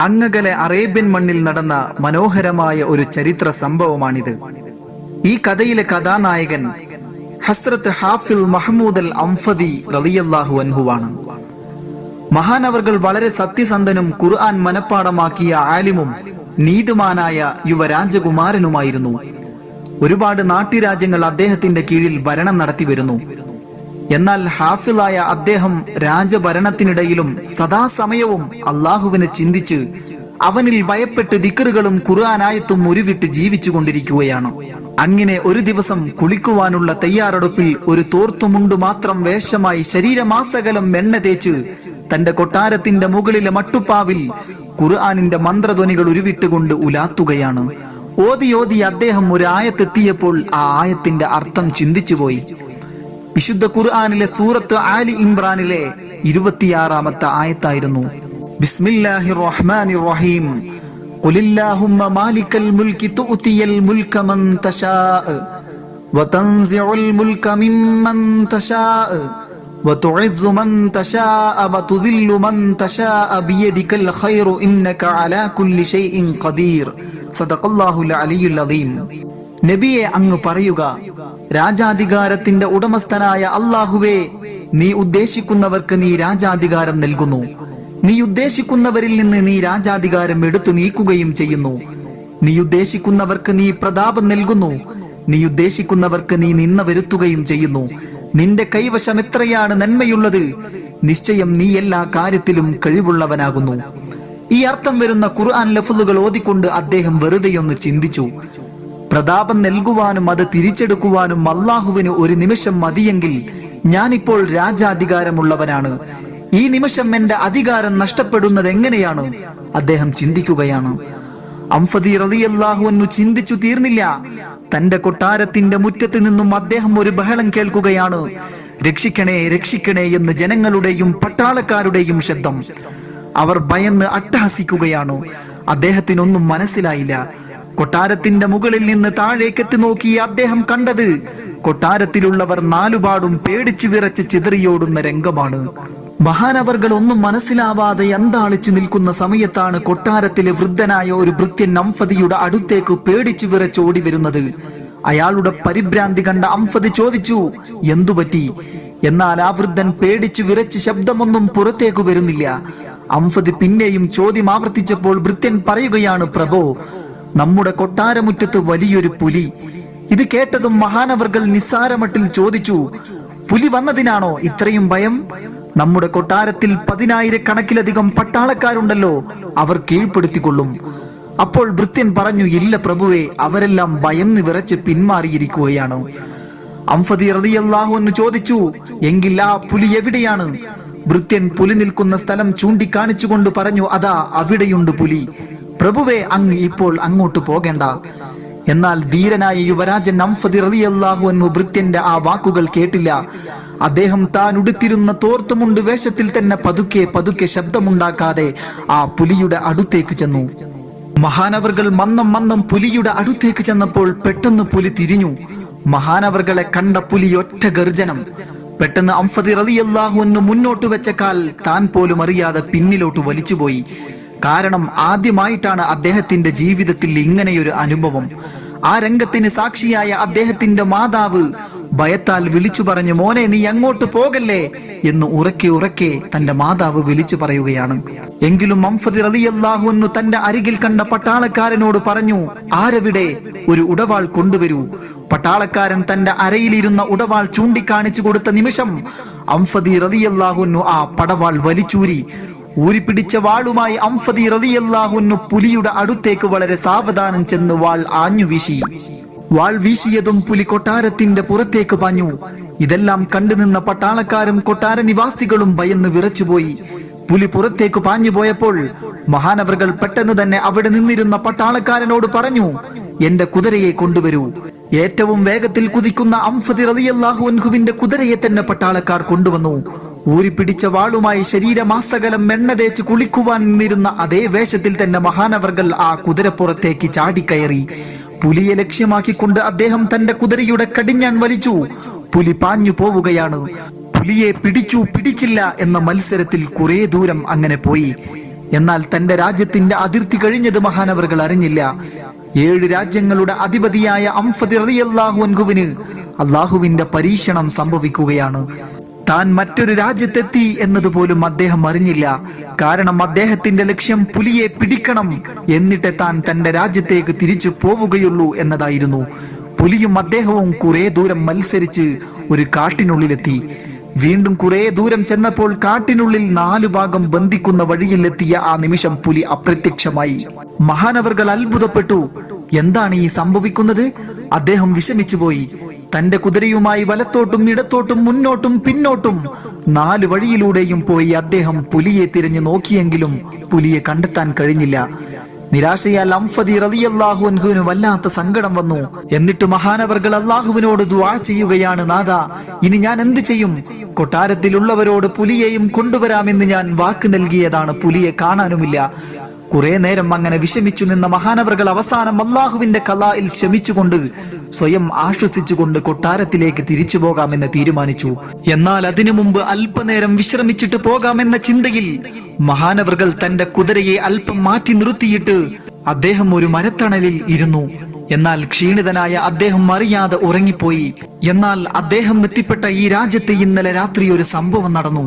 അങ്ങകലെ അറേബ്യൻ മണ്ണിൽ നടന്ന മനോഹരമായ ഒരു ചരിത്ര സംഭവമാണിത്. ഈ കഥയിലെ കഥാനായകൻ ഹസ്രത്ത് ഹാഫിൽ മഹ്മൂദ് അൽ അംഫദി റളിയല്ലാഹു അൻഹുവാണ്. മഹാനവർകൾ വളരെ സത്യസന്ധനും ഖുർആൻ മനഃപ്പാടമാക്കിയ ആലിമും നീതിമാനായ യുവരാജകുമാരനുമായിരുന്നു. ഒരുപാട് നാട്ടുരാജ്യങ്ങൾ അദ്ദേഹത്തിന്റെ കീഴിൽ ഭരണം നടത്തി വരുന്നു. എന്നാൽ ഹാഫിളായ അദ്ദേഹം രാജഭരണത്തിനിടയിലും സദാസമയവും അള്ളാഹുവിനെ ചിന്തിച്ച് അവനിൽ ഭയപ്പെട്ട് ദിക്കറുകളും ഖുർആാനായത്തും ഉരുവിട്ട് ജീവിച്ചു കൊണ്ടിരിക്കുകയാണ് അങ്ങനെ ഒരു ദിവസം കുളിക്കുവാനുള്ള തയ്യാറെടുപ്പിൽ ഒരു തോർത്തുമുണ്ട് മാത്രം വേഷമായി ശരീരമാസകലം എണ്ണ തേച്ച് തന്റെ കൊട്ടാരത്തിന്റെ മുകളിലെ മട്ടുപ്പാവിൽ ഖുർആാനിന്റെ മന്ത്രധ്വനികൾ ഉരുവിട്ടുകൊണ്ട് ഉലാത്തുകയാണ്. ഓതി ഓതി അദ്ദേഹം ഒരു ആയത്തെത്തിയപ്പോൾ ആ ആയത്തിന്റെ അർത്ഥം ചിന്തിച്ചുപോയി. വിശുദ്ധ ഖുർആനിലെ സൂറത്ത് ആലി ഇമ്രാനിലെ ഇരുപത്തിയാറാമത്തെ ആയത്തായിരുന്നു ബിസ്മില്ലാഹിർ റഹ്മാനിർ റഹീം ഖുലില്ലാഹുമ്മ മാലിക്കൽ മുൽക്കി തുഅതിയൽ മുൽക മൻ തശാഅ വതൻസിഉൽ മുൽക മിമ്മൻ തശാഅ وتعز من تشاء وتذل من تشاء بيدك الخير إنك على كل شيء قدير صدق الله العلي العظيم നബിയെ അങ്ങ് പറയുക രാജാധികാരത്തിന്റെ ഉടമസ്ഥനായ അള്ളാഹുവേ നീ ഉദ്ദേശിക്കുന്നവർക്ക് നീ രാജാധികാരം നൽകുന്നു. നീ ഉദ്ദേശിക്കുന്നവരിൽ നിന്ന് നീ രാജാധികാരം എടുത്തു നീക്കുകയും ചെയ്യുന്നു. നീ ഉദ്ദേശിക്കുന്നവർക്ക് നീ പ്രതാപം നൽകുന്നു. നീ ഉദ്ദേശിക്കുന്നവർക്ക് നീ നിന്ന വരുത്തുകയും ചെയ്യുന്നു. നിന്റെ കൈവശം എത്രയാണ് നന്മയുള്ളത് നിശ്ചയം നീ എല്ലാ കാര്യത്തിലും കഴിവുള്ളവനാകുന്നു. ഈ അർത്ഥം വരുന്ന ഖുർആൻ ലഫുലുകൾ ഓതിക്കൊണ്ട് അദ്ദേഹം വെറുതെയൊന്ന് ചിന്തിച്ചു. പ്രതാപം നൽകുവാനും അത് തിരിച്ചെടുക്കുവാനും അള്ളാഹുവിന് ഒരു നിമിഷം മതിയെങ്കിൽ ഞാനിപ്പോൾ രാജാധികാരമുള്ളവനാണ്. ഈ നിമിഷം എന്റെ അധികാരം നഷ്ടപ്പെടുന്നത് എങ്ങനെയാണ്? അദ്ദേഹം ചിന്തിക്കുകയാണ്. അംഫദി റളിയല്ലാഹു അൻഹു ചിന്തിച്ചു തീർന്നില്ല. തന്റെ കൊട്ടാരത്തിന്റെ മുറ്റത്ത് നിന്നും അദ്ദേഹം ഒരു ബഹളം കേൾക്കുകയാണ്. രക്ഷിക്കണേ രക്ഷിക്കണേ എന്ന് ജനങ്ങളുടെയും പട്ടാളക്കാരുടെയും ശബ്ദം. അവർ ഭയന്ന് അട്ടഹസിക്കുകയാണ്. അദ്ദേഹത്തിനൊന്നും മനസ്സിലായില്ല. കൊട്ടാരത്തിന്റെ മുകളിൽ നിന്ന് താഴേക്കെത്തി നോക്കി അദ്ദേഹം കണ്ടത് കൊട്ടാരത്തിലുള്ളവർ നാലുപാടും പേടിച്ചു വിറച്ച് ചിതറിയോടുന്ന രംഗമാണ്. മഹാനവർകൾ ഒന്നും മനസ്സിലാവാതെ എന്താളിച്ചു നിൽക്കുന്ന സമയത്താണ് കൊട്ടാരത്തിലെ വൃദ്ധനായ ഒരു ഭൃത്യൻ അംഫതിയുടെ അടുത്തേക്ക് പേടിച്ചു വിറച്ചോടി വരുന്നത്. അയാളുടെ പരിഭ്രാന്തി കണ്ട അംഫതി ചോദിച്ചു എന്തുപറ്റി എന്നാൽ ആ വൃദ്ധൻ പേടിച്ചു വിറച്ച് ശബ്ദമൊന്നും പുറത്തേക്ക് വരുന്നില്ല. അംഫതി പിന്നെയും ചോദ്യം ആവർത്തിച്ചപ്പോൾ ഭൃത്യൻ പറയുകയാണ് പ്രഭോ നമ്മുടെ കൊട്ടാരമുറ്റത്ത് വലിയൊരു പുലി. ഇത് കേട്ടതും മഹാനവർകൾ നിസ്സാരമട്ടിൽ ചോദിച്ചു പുലി വന്നതിനാണോ ഇത്രയും ഭയം? നമ്മുടെ കൊട്ടാരത്തിൽ പതിനായിരക്കണക്കിലധികം പട്ടാളക്കാരുണ്ടല്ലോ അവർ കീഴ്പ്പെടുത്തിക്കൊള്ളും. അപ്പോൾ ഭൃത്യൻ പറഞ്ഞു ഇല്ല പ്രഭുവെ അവരെല്ലാം ഭയന്ന് വിറച്ച് പിന്മാറിയിരിക്കുകയാണ്. അംഫതി റതിയല്ലാഹു എന്ന് ചോദിച്ചു എങ്കിൽ ആ പുലി എവിടെയാണ്? ഭൃത്യൻ പുലി നിൽക്കുന്ന സ്ഥലം ചൂണ്ടിക്കാണിച്ചുകൊണ്ട് പറഞ്ഞു അതാ അവിടെയുണ്ട് പുലി. പ്രഭുവെ അങ്ങ് ഇപ്പോൾ അങ്ങോട്ട് പോകേണ്ട. എന്നാൽ ധീരനായ യുവരാജൻ അംഫദി റളിയല്ലാഹു അൻഹു ഭൃത്യന്റെ ആ വാക്കുകൾ കേട്ടില്ല. അദ്ദേഹം താൻ ഉടുത്തിരുന്ന തോർത്തുമുണ്ട് വേഷത്തിൽ തന്നെ പതുക്കെ പതുക്കെ ശബ്ദമുണ്ടാക്കാതെ ആ പുലിയുടെ അടുത്തേക്ക് ചെന്നു. മഹാനവർകൾ മന്നം മന്നം പുലിയുടെ അടുത്തേക്ക് ചെന്നപ്പോൾ പെട്ടെന്ന് പുലി തിരിഞ്ഞു. മഹാനവർകളെ കണ്ട പുലി ഒറ്റ ഗർജനം. പെട്ടെന്ന് അംഫദി റളിയല്ലാഹു അൻഹു മുന്നോട്ട് വെച്ച കാൽ താൻ പോലും അറിയാതെ പിന്നിലോട്ട് വലിച്ചുപോയി. കാരണം ആദ്യമായിട്ടാണ് അദ്ദേഹത്തിന്റെ ജീവിതത്തിൽ ഇങ്ങനെയൊരു അനുഭവം. ആ രംഗത്തിന് സാക്ഷിയായ അദ്ദേഹത്തിന്റെ മാതാവ് ഭയത്താൽ വിളിച്ചു പറഞ്ഞു മോനെ നീ അങ്ങോട്ട് പോകല്ലേ? എന്ന് ഉറക്കെ ഉറക്കെ തന്റെ മാതാവ് വിളിച്ചു പറയുകയാണ്. എങ്കിലും മംഫദി റളിയല്ലാഹുന്നു തന്റെ അരികിൽ കണ്ട പട്ടാളക്കാരനോട് പറഞ്ഞു ആരവിടെ ഒരു ഉടവാൾ കൊണ്ടുവരൂ? പട്ടാളക്കാരൻ തന്റെ അരയിലിരുന്ന ഉടവാൾ ചൂണ്ടിക്കാണിച്ചു കൊടുത്ത നിമിഷം അംഫദി റലിയല്ലാഹുന്നു ആ പടവാൾ വലിച്ചൂരി ഊരിപ്പിടിച്ച വാളുമായി അംഫദി റതിയല്ലാഹുന്നു പുലിയുടെ അടുത്തേക്ക് വളരെ സാവധാനം ചെന്ന് വാൾ ആഞ്ഞു വീശി. വാൾ വീശിയതും പുലി കൊട്ടാരത്തിന്റെ പുറത്തേക്ക് പാഞ്ഞു. ഇതെല്ലാം കണ്ടുനിന്ന പട്ടാളക്കാരും കൊട്ടാര നിവാസികളും ഭയന്ന് വിറച്ചുപോയി. പുലി പുറത്തേക്ക് പാഞ്ഞു പോയപ്പോൾ മഹാനവറുകൾ പെട്ടെന്ന് തന്നെ അവിടെ നിന്നിരുന്ന പട്ടാളക്കാരനോട് പറഞ്ഞു എന്റെ കുതിരയെ കൊണ്ടുവരൂ. ഏറ്റവും വേഗത്തിൽ കുതിക്കുന്ന അംഫദി റളിയല്ലാഹു അൻഹുവിന്റെ കുതിരയെ തന്നെ പട്ടാളക്കാർ കൊണ്ടുവന്നു. ഊരിപ്പിടിച്ച വാളുമായി ശരീരമാസകലം എണ്ണ തേച്ച് കുളിക്കുവാൻ നിന്നിരുന്ന അതേ വേഷത്തിൽ തന്നെ മഹാനവർകൾ ആ കുതിരപ്പുറത്തേക്ക് ചാടിക്കയറി. പുലിയെ ലക്ഷ്യമാക്കിക്കൊണ്ട് അദ്ദേഹം തന്റെ കുതിരയുടെ കടിഞ്ഞാൻ വലിച്ചു. പുലി പാഞ്ഞു പോവുകയാണ്. പുലിയെ പിടിച്ചു പിടിച്ചില്ല എന്ന മത്സരത്തിൽ കുറെ ദൂരം അങ്ങനെ പോയി. എന്നാൽ തന്റെ രാജ്യത്തിന്റെ അതിർത്തി കഴിഞ്ഞത് മഹാനവറുകൾ അറിഞ്ഞില്ല. ഏഴ് രാജ്യങ്ങളുടെ അധിപതിയായ അംഫദി റളിയല്ലാഹു അൻഹുവിന് അള്ളാഹുവിന്റെ പരീക്ഷണം സംഭവിക്കുകയാണ്. താൻ മറ്റൊരു രാജ്യത്തെത്തി എന്നതുപോലും അദ്ദേഹം അറിഞ്ഞില്ല. കാരണം അദ്ദേഹത്തിന്റെ ലക്ഷ്യം പുലിയെ പിടിക്കണം എന്നിട്ട് താൻ തന്റെ രാജ്യത്തേക്ക് തിരിച്ചു പോവുകയുള്ളൂ എന്നതായിരുന്നു. പുലിയും അദ്ദേഹവും കുറെ ദൂരം മത്സരിച്ച് ഒരു കാട്ടിനുള്ളിലെത്തി. വീണ്ടും കുറെ ദൂരം ചെന്നപ്പോൾ കാട്ടിനുള്ളിൽ നാലു ഭാഗം ബന്ധിക്കുന്ന വഴിയിലെത്തിയ ആ നിമിഷം പുലി അപ്രത്യക്ഷമായി. മഹാനവർകൾ അത്ഭുതപ്പെട്ടു. എന്താണ് ഈ സംഭവിക്കുന്നത്? അദ്ദേഹം വിഷമിച്ചുപോയി. തന്റെ കുതിരയുമായി വലത്തോട്ടും ഇടത്തോട്ടും മുന്നോട്ടും പിന്നോട്ടും നാല് വഴിയിലൂടെയും പോയി അദ്ദേഹം പുലിയെ തിരഞ്ഞു നോക്കിയെങ്കിലും പുലിയെ കണ്ടെത്താൻ കഴിഞ്ഞില്ല. നിരാശയാൽ അംഫദി റളിയല്ലാഹു അൻഹുവിന് വല്ലാത്ത സങ്കടം വന്നു. എന്നിട്ട് മഹാനവർകൾ അള്ളാഹുവിനോട് ദുആ ചെയ്യുകയാണ് നാഥ ഇനി ഞാൻ എന്ത് ചെയ്യും? കൊട്ടാരത്തിലുള്ളവരോട് പുലിയെയും കൊണ്ടുവരാമെന്ന് ഞാൻ വാക്ക് നൽകിയതാണ് പുലിയെ കാണാനുമില്ല. കുറെ നേരം അങ്ങനെ വിഷമിച്ചു നിന്ന മഹാനവറുകൾ അവസാനം അള്ളാഹുവിന്റെ കലായിൽ ശമിച്ചുകൊണ്ട് സ്വയം ആശ്വസിച്ചുകൊണ്ട് കൊട്ടാരത്തിലേക്ക് തിരിച്ചു പോകാമെന്ന് തീരുമാനിച്ചു. എന്നാൽ അതിനു മുമ്പ് അല്പനേരം വിശ്രമിച്ചിട്ട് പോകാമെന്ന ചിന്തയിൽ മഹാനവറുകൾ തന്റെ കുതിരയെ അല്പം മാറ്റി നിർത്തിയിട്ട് അദ്ദേഹം ഒരു മരത്തണലിൽ ഇരുന്നു. എന്നാൽ ക്ഷീണിതനായ അദ്ദേഹം അറിയാതെ ഉറങ്ങിപ്പോയി. എന്നാൽ അദ്ദേഹം എത്തിപ്പെട്ട ഈ രാജ്യത്ത് ഇന്നലെ രാത്രി ഒരു സംഭവം നടന്നു.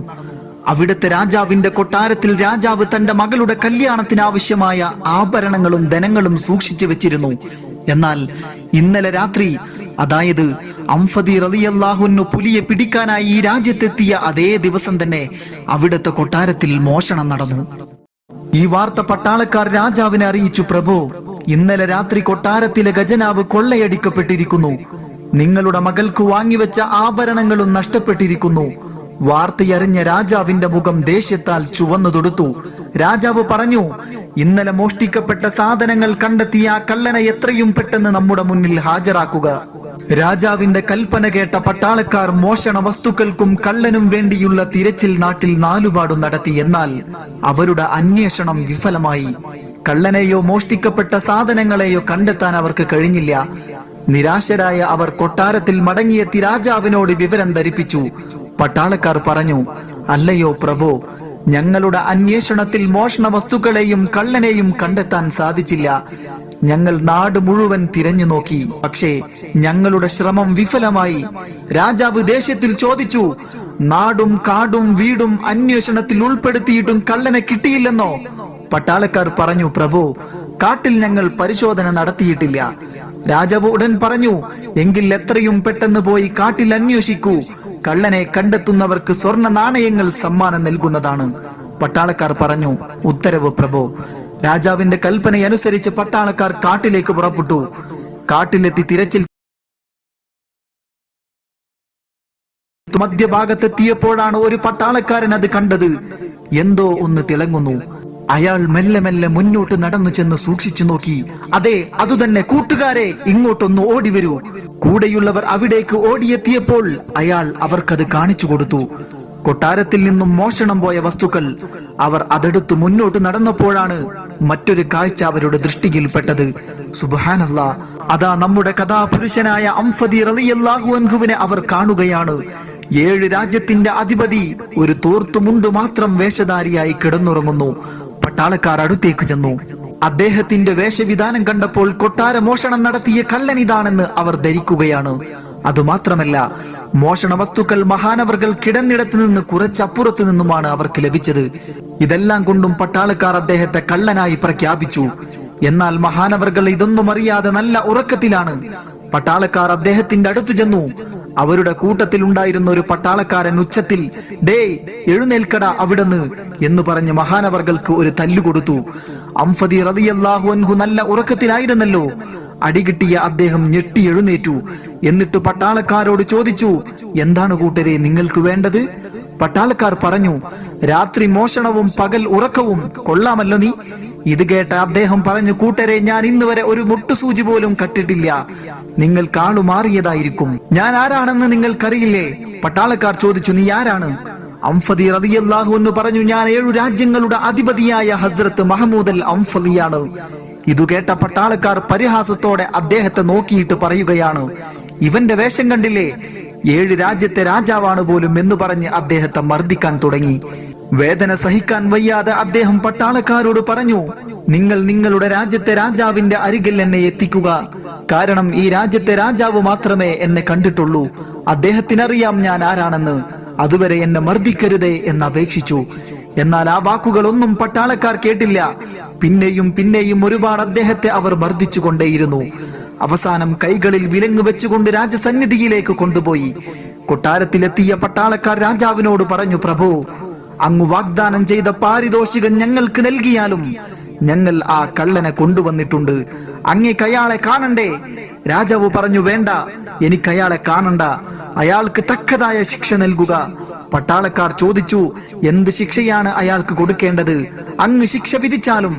അവിടുത്തെ രാജാവിന്റെ കൊട്ടാരത്തിൽ രാജാവ് തന്റെ മകളുടെ കല്യാണത്തിന് ആവശ്യമായ ആഭരണങ്ങളും ധനങ്ങളും സൂക്ഷിച്ചു വെച്ചിരുന്നു. എന്നാൽ ഇന്നലെ രാത്രി അതായത് അംഫദി റളിയല്ലാഹുന്നു പുലിയെ പിടിക്കാനായി ഈ രാജ്യത്തെത്തിയ അതേ ദിവസം തന്നെ അവിടുത്തെ കൊട്ടാരത്തിൽ മോഷണം നടന്നു. ഈ വാർത്ത പട്ടാളക്കാർ രാജാവിനെ അറിയിച്ചു പ്രഭു ഇന്നലെ രാത്രി കൊട്ടാരത്തിലെ ഖജനാവ് കൊള്ളയടിക്കപ്പെട്ടിരിക്കുന്നു. നിങ്ങളുടെ മകൾക്ക് വാങ്ങിവെച്ച ആഭരണങ്ങളും നഷ്ടപ്പെട്ടിരിക്കുന്നു. വാർത്തയറിഞ്ഞ രാജാവിന്റെ മുഖം ദേഷ്യത്താൽ ചുവന്നു തൊടുത്തു. രാജാവ് പറഞ്ഞു ഇന്നലെ മോഷ്ടിക്കപ്പെട്ട സാധനങ്ങൾ കണ്ടെത്തിയ ആ കള്ളനെ എത്രയും പെട്ടെന്ന് നമ്മുടെ മുന്നിൽ ഹാജരാക്കുക. രാജാവിന്റെ കൽപ്പന കേട്ട പട്ടാളക്കാർ മോഷണ വസ്തുക്കൾക്കും കള്ളനും വേണ്ടിയുള്ള തിരച്ചിൽ നാട്ടിൽ നാലുപാടും നടത്തി എന്നാൽ അവരുടെ അന്വേഷണം വിഫലമായി. കള്ളനെയോ മോഷ്ടിക്കപ്പെട്ട സാധനങ്ങളെയോ കണ്ടെത്താൻ അവർക്ക് കഴിഞ്ഞില്ല. നിരാശരായ അവർ കൊട്ടാരത്തിൽ മടങ്ങിയെത്തി രാജാവിനോട് വിവരം ധരിപ്പിച്ചു. പട്ടാളക്കാർ പറഞ്ഞു അല്ലയോ പ്രഭു ഞങ്ങളുടെ അന്വേഷണത്തിൽ മോഷണ വസ്തുക്കളെയും കള്ളനെയും കണ്ടെത്താൻ സാധിച്ചില്ല. ഞങ്ങൾ നാട് മുഴുവൻ തിരഞ്ഞു നോക്കി. പക്ഷേ ഞങ്ങളുടെ ശ്രമം വിഫലമായി. രാജാവ് ദേഷ്യത്തിൽ ചോദിച്ചു നാടും കാടും വീടും അന്വേഷണത്തിൽ ഉൾപ്പെടുത്തിയിട്ടും കള്ളനെ കിട്ടിയില്ലെന്നോ? പട്ടാളക്കാർ പറഞ്ഞു പ്രഭു കാട്ടിൽ ഞങ്ങൾ പരിശോധന നടത്തിയിട്ടില്ല. രാജാവ് ഉടൻ പറഞ്ഞു എങ്കിൽ എത്രയും പെട്ടെന്ന് പോയി കാട്ടിൽ അന്വേഷിക്കൂ. കള്ളനെ കണ്ടെത്തുന്നവർക്ക് സ്വർണ നാണയങ്ങൾ സമ്മാനം നൽകുന്നതാണ്. പട്ടാളക്കാർ പറഞ്ഞു ഉത്തരവ് പ്രഭു രാജാവിന്റെ കൽപ്പനയനുസരിച്ച് പട്ടാളക്കാർ കാട്ടിലേക്ക് പുറപ്പെട്ടു. കാട്ടിലെത്തി തിരച്ചിൽ മധ്യഭാഗത്തെത്തിയപ്പോഴാണ് ഒരു പട്ടാളക്കാരൻ അത് കണ്ടത്. എന്തോ ഒന്ന് തിളങ്ങുന്നു. അയാൾ മെല്ലെ മെല്ലെ മുന്നോട്ട് നടന്നു ചെന്ന് സൂക്ഷിച്ചു നോക്കി. അതെ അതുതന്നെ കൂട്ടുകാരെ ഇങ്ങോട്ടൊന്ന് ഓടി വരൂ. കൂടെയുള്ളവർ അവിടേക്ക് ഓടിയെത്തിയപ്പോൾ അയാൾ അവർക്കത് കാണിച്ചു കൊടുത്തു. കൊട്ടാരത്തിൽ നിന്നും മോഷണം പോയ വസ്തുക്കൾ അവർ അതെടുത്ത് മുന്നോട്ട് നടന്നപ്പോഴാണ് മറ്റൊരു കാഴ്ച അവരുടെ ദൃഷ്ടിയിൽ പെട്ടത്. സുബാനല്ല അതാ നമ്മുടെ കഥാപുരുഷനായ അംഫദി റളിയല്ലാഹു അൻഹുവിനെ അവർ കാണുകയാണ്. ഏഴ് രാജ്യത്തിന്റെ അധിപതി ഒരു തോർത്തുമുണ്ട് മാത്രം വേഷധാരിയായി കിടന്നുറങ്ങുന്നു. പട്ടാളക്കാർ അടുത്തേക്ക് ചെന്നു. അദ്ദേഹത്തിന്റെ വേഷവിധാനം കണ്ടപ്പോൾ കൊട്ടാര മോഷണം നടത്തിയ കള്ളനിതാണെന്ന് അവർ ധരിക്കുകയാണ്. അതുമാത്രമല്ല മോഷണ വസ്തുക്കൾ മഹാനവർകൾ കിടന്നിടത്ത് നിന്ന് കുറച്ചപ്പുറത്ത് നിന്നുമാണ് അവർക്ക് ലഭിച്ചത്. ഇതെല്ലാം കൊണ്ടും പട്ടാളക്കാർ അദ്ദേഹത്തെ കള്ളനായി പ്രഖ്യാപിച്ചു. എന്നാൽ മഹാനവർകൾ ഇതൊന്നും അറിയാതെ നല്ല ഉറക്കത്തിലാണ്. പട്ടാളക്കാർ അദ്ദേഹത്തിന്റെ അടുത്തു ചെന്നു. അവരുടെ കൂട്ടത്തിൽ ഉണ്ടായിരുന്ന ഒരു പട്ടാളക്കാരൻ ഉച്ചത്തിൽ ഡേ എഴുന്നേൽക്കട അവിടുന്ന് എന്ന് പറഞ്ഞ് മഹാനവർകൾക്ക് ഒരു തല്ലുകൊടുത്തു അംഫദി റളിയല്ലാഹു അൻഹു നല്ല ഉറക്കത്തിലായിരുന്നല്ലോ. അടികിട്ടിയ അദ്ദേഹം ഞെട്ടി എഴുന്നേറ്റു. എന്നിട്ട് പട്ടാളക്കാരോട് ചോദിച്ചു എന്താണ് കൂട്ടരെ നിങ്ങൾക്ക് വേണ്ടത്? പട്ടാളക്കാർ പറഞ്ഞു രാത്രി മോഷണവും പകൽ ഉറക്കവും കൊള്ളാമല്ലോ നീ. ഇത് കേട്ട അദ്ദേഹം പറഞ്ഞു കൂട്ടരെ ഞാൻ ഇന്ന് വരെ ഒരു മുട്ടുസൂചി പോലും കട്ടിട്ടില്ല. നിങ്ങൾ കാളുമാറിയതായിരിക്കും ഞാൻ ആരാണെന്ന് നിങ്ങൾക്കറിയില്ലേ? പട്ടാളക്കാർ ചോദിച്ചു നീ ആരാണ്? അംഫദി റതിയല്ലാഹു എന്ന് പറഞ്ഞു ഞാൻ ഏഴു രാജ്യങ്ങളുടെ അധിപതിയായ ഹസ്രത്ത് മഹമൂദ് അൽ അംഫദിയാണ് ഇതു കേട്ട പട്ടാളക്കാർ പരിഹാസത്തോടെ അദ്ദേഹത്തെ നോക്കിയിട്ട് പറയുകയാണ് ഇവന്റെ വേഷം കണ്ടില്ലേ? ഏഴ് രാജ്യത്തെ രാജാവാണ് പോലും എന്ന് പറഞ്ഞ് അദ്ദേഹത്തെ മർദ്ദിക്കാൻ തുടങ്ങി. വേദന സഹിക്കാൻ വയ്യാതെ അദ്ദേഹം പട്ടാളക്കാരോട് പറഞ്ഞു നിങ്ങൾ നിങ്ങളുടെ രാജ്യത്തെ രാജാവിന്റെ അരികിൽ എന്നെ എത്തിക്കുക. കാരണം ഈ രാജ്യത്തെ രാജാവ് മാത്രമേ എന്നെ കണ്ടിട്ടുള്ളൂ. അദ്ദേഹത്തിനറിയാം ഞാൻ ആരാണെന്ന്. അതുവരെ എന്നെ മർദ്ദിക്കരുതേ എന്ന് അപേക്ഷിച്ചു. എന്നാൽ ആ വാക്കുകളൊന്നും പട്ടാളക്കാർ കേട്ടില്ല. പിന്നെയും പിന്നെയും ഒരുപാട് അദ്ദേഹത്തെ അവർ മർദ്ദിച്ചു കൊണ്ടേയിരുന്നു അവസാനം കൈകളിൽ വിലങ്ങ് വെച്ചുകൊണ്ട് രാജസന്നിധിയിലേക്ക് കൊണ്ടുപോയി. കൊട്ടാരത്തിലെത്തിയ പട്ടാളക്കാർ രാജാവിനോട് പറഞ്ഞു പ്രഭു അങ്ങ് വാഗ്ദാനം ചെയ്ത പാരിതോഷികം ഞങ്ങൾക്ക് നൽകിയാലും ഞങ്ങൾ ആ കള്ളനെ കൊണ്ടുവന്നിട്ടുണ്ട്. അങ്ങേക്ക് കയാളെ കാണണ്ടേ? രാജാവ് പറഞ്ഞു വേണ്ട എനിക്ക് അയാളെ കാണണ്ട. അയാൾക്ക് തക്കതായ ശിക്ഷ നൽകുക. പട്ടാളക്കാർ ചോദിച്ചു എന്ത് ശിക്ഷയാണ് അയാൾക്ക് കൊടുക്കേണ്ടത്? അങ്ങ് ശിക്ഷ വിധിച്ചാലും